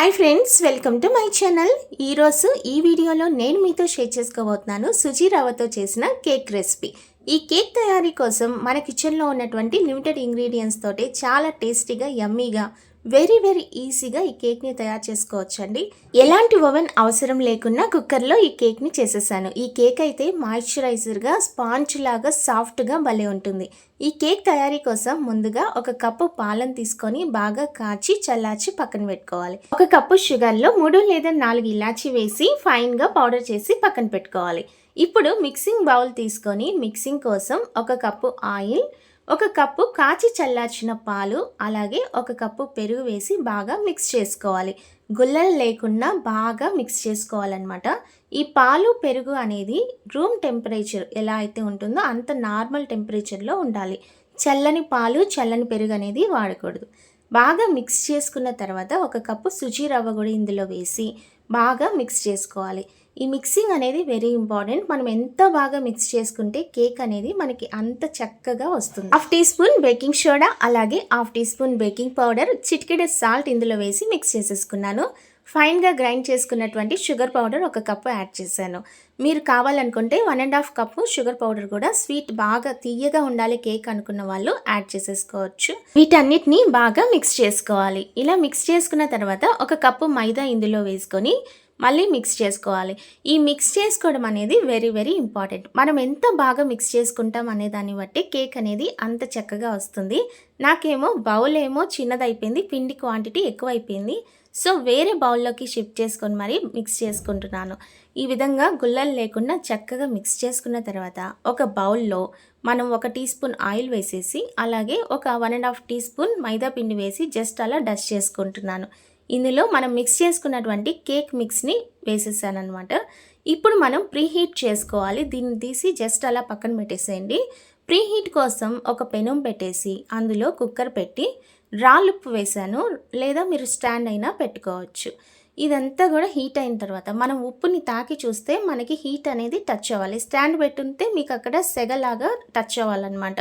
Hi friends welcome to my channel ఈరోజు ఈ వీడియోలో నేను మీతో షేర్ చేసుకోబోతున్నాను సుజీ రవ్వతో చేసిన కేక్ రెసిపీ ఈ కేక్ తయారీ కోసం మన కిచెన్లో ఉన్నటువంటి లిమిటెడ్ ఇంగ్రీడియంట్స్ తోటి చాలా టేస్టీగా యమ్మీగా వెరీ వెరీ ఈజీగా ఈ కేక్ని తయారు చేసుకోవచ్చండి. ఎలాంటి ఓవెన్ అవసరం లేకుండా కుక్కర్లో ఈ కేక్ని చేసేసాను. ఈ కేక్ అయితే మాయిశ్చరైజర్గా స్పాంజ్ లాగా సాఫ్ట్గా భలే ఉంటుంది. ఈ కేక్ తయారీ కోసం ముందుగా ఒక కప్పు పాలను తీసుకొని బాగా కాచి చల్లార్చి పక్కన పెట్టుకోవాలి. ఒక కప్పు షుగర్లో మూడు లేదా నాలుగు ఇలాచి వేసి ఫైన్గా పౌడర్ చేసి పక్కన పెట్టుకోవాలి. ఇప్పుడు మిక్సింగ్ బౌల్ తీసుకొని మిక్సింగ్ కోసం ఒక కప్పు ఆయిల్ ఒక కప్పు కాచి చల్లార్చిన పాలు అలాగే ఒక కప్పు పెరుగు వేసి బాగా మిక్స్ చేసుకోవాలి. గుల్లలు లేకుండా బాగా మిక్స్ చేసుకోవాలన్నమాట. ఈ పాలు పెరుగు అనేది రూమ్ టెంపరేచర్ ఎలా అయితే ఉంటుందో అంత నార్మల్ టెంపరేచర్లో ఉండాలి. చల్లని పాలు చల్లని పెరుగు అనేది వాడకూడదు. బాగా మిక్స్ చేసుకున్న తర్వాత ఒక కప్పు శుచి రవ్వ కూడా ఇందులో వేసి బాగా మిక్స్ చేసుకోవాలి. ఈ మిక్సింగ్ అనేది వెరీ ఇంపార్టెంట్ మనం ఎంత బాగా మిక్స్ చేసుకుంటే కేక్ అనేది మనకి అంత చక్కగా వస్తుంది. Half teaspoon baking soda అలాగే half teaspoon baking powder చిటికెడ సాల్ట్ ఇందులో వేసి మిక్స్ చేసేసుకున్నాను. ఫైన్గా గ్రైండ్ చేసుకున్నటువంటి షుగర్ పౌడర్ ఒక కప్పు యాడ్ చేశాను. మీరు కావాలనుకుంటే one and half cup sugar powder కూడా స్వీట్ బాగా తీయగా ఉండాలి కేక్ అనుకున్న వాళ్ళు యాడ్ చేసేసుకోవచ్చు. వీటన్నిటిని బాగా మిక్స్ చేసుకోవాలి. ఇలా మిక్స్ చేసుకున్న తర్వాత ఒక కప్పు మైదా ఇందులో వేసుకొని మళ్ళీ మిక్స్ చేసుకోవాలి. ఈ మిక్స్ చేసుకోవడం అనేది వెరీ వెరీ ఇంపార్టెంట్. మనం ఎంత బాగా మిక్స్ చేసుకుంటాం అనే దాన్ని బట్టి కేక్ అనేది అంత చక్కగా వస్తుంది. నాకేమో బౌల్ ఏమో చిన్నదైపోయింది పిండి క్వాంటిటీ ఎక్కువైపోయింది. సో వేరే బౌల్లోకి షిఫ్ట్ చేసుకొని మరీ మిక్స్ చేసుకుంటున్నాను. ఈ విధంగా గుల్లలు లేకుండా చక్కగా మిక్స్ చేసుకున్న తర్వాత ఒక బౌల్లో మనం ఒక టీ స్పూన్ ఆయిల్ వేసేసి అలాగే ఒక one and half teaspoon మైదా పిండి వేసి జస్ట్ అలా డస్ట్ చేసుకుంటున్నాను. ఇందులో మనం మిక్స్ చేసుకున్నటువంటి కేక్ మిక్స్ని వేసేసాను అనమాట ఇప్పుడు మనం ప్రీహీట్ చేసుకోవాలి. దీన్ని తీసి జస్ట్ అలా పక్కన పెట్టేసేయండి. ప్రీహీట్ కోసం ఒక పెనం పెట్టేసి అందులో కుక్కర్ పెట్టి రాళ్ళుప్పు వేసాను లేదా మీరు స్టాండ్ అయినా పెట్టుకోవచ్చు. ఇదంతా కూడా హీట్ అయిన తర్వాత మనం ఉప్పుని తాకి చూస్తే మనకి హీట్ అనేది టచ్ అవ్వాలి. స్టాండ్ పెట్టుంటే మీకు అక్కడ సెగలాగా టచ్ అవ్వాలన్నమాట.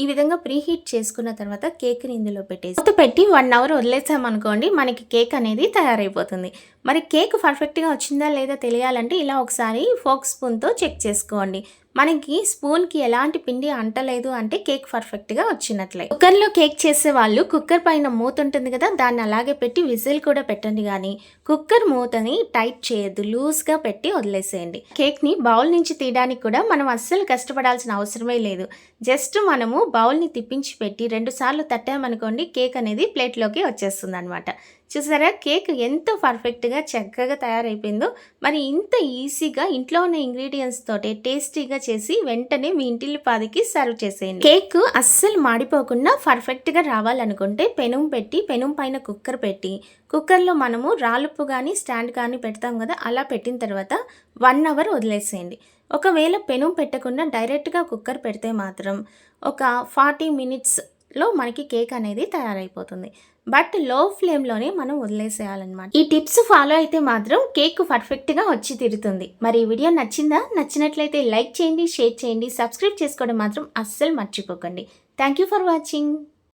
ఈ విధంగా ప్రీ హీట్ చేసుకున్న తర్వాత కేక్ని ఇందులో పెట్టేసి మూత పెట్టి వన్ అవర్ వదిలేసామనుకోండి మనకి కేక్ అనేది తయారైపోతుంది. మరి కేక్ పర్ఫెక్ట్గా వచ్చిందా లేదా తెలియాలంటే ఇలా ఒకసారి ఫోక్ స్పూన్తో చెక్ చేసుకోండి. మనకి స్పూన్కి ఎలాంటి పిండి అంటలేదు అంటే కేక్ పర్ఫెక్ట్గా వచ్చినట్లే. కుక్కర్లో కేక్ చేసే వాళ్ళు కుక్కర్ పైన మూత ఉంటుంది కదా దాన్ని అలాగే పెట్టి విజిల్ కూడా పెట్టండి కానీ కుక్కర్ మూతని టైట్ చేయొద్దు లూజ్గా పెట్టి వదిలేసేయండి. కేక్ని బౌల్ నుంచి తీయడానికి కూడా మనం అస్సలు కష్టపడాల్సిన అవసరమే లేదు. జస్ట్ మనము బౌల్ని తిప్పించి పెట్టి రెండు సార్లు తట్టామనుకోండి కేక్ అనేది ప్లేట్లోకి వచ్చేస్తుంది అనమాట చూసారా? కేక్ ఎంతో పర్ఫెక్ట్గా చక్కగా తయారైపోయిందో మరి ఇంత ఈజీగా ఇంట్లో ఉన్న ఇంగ్రీడియంట్స్ తోటే టేస్టీగా చేసి వెంటనే మీ ఇంటిల్లి పాదికి సర్వ్ చేసేయండి. కేక్ అస్సలు మాడిపోకుండా పర్ఫెక్ట్గా రావాలనుకుంటే పెనుం పెట్టి పెనుం పైన కుక్కర్ పెట్టి కుక్కర్లో మనము రాలుపు కానీ స్టాండ్ కానీ పెడతాం కదా అలా పెట్టిన తర్వాత వన్ అవర్ వదిలేసేయండి. ఒకవేళ పెను పెట్టకుండా డైరెక్ట్గా కుక్కర్ పెడితే మాత్రం ఒక ఫార్టీ మినిట్స్ లో మనకి కేక్ అనేది తయారైపోతుంది. బట్లో ఫ్లేమ్లోనే మనం వదిలేసేయాలన్నమాట. ఈ టిప్స్ ఫాలో అయితే మాత్రం కేక్ పర్ఫెక్ట్గా వచ్చి తిరుతుంది మరి ఈ వీడియో నచ్చిందా? నచ్చినట్లయితే లైక్ చేయండి షేర్ చేయండి సబ్స్క్రైబ్ చేసుకోవడం మాత్రం అస్సలు మర్చిపోకండి. Thank you for watching.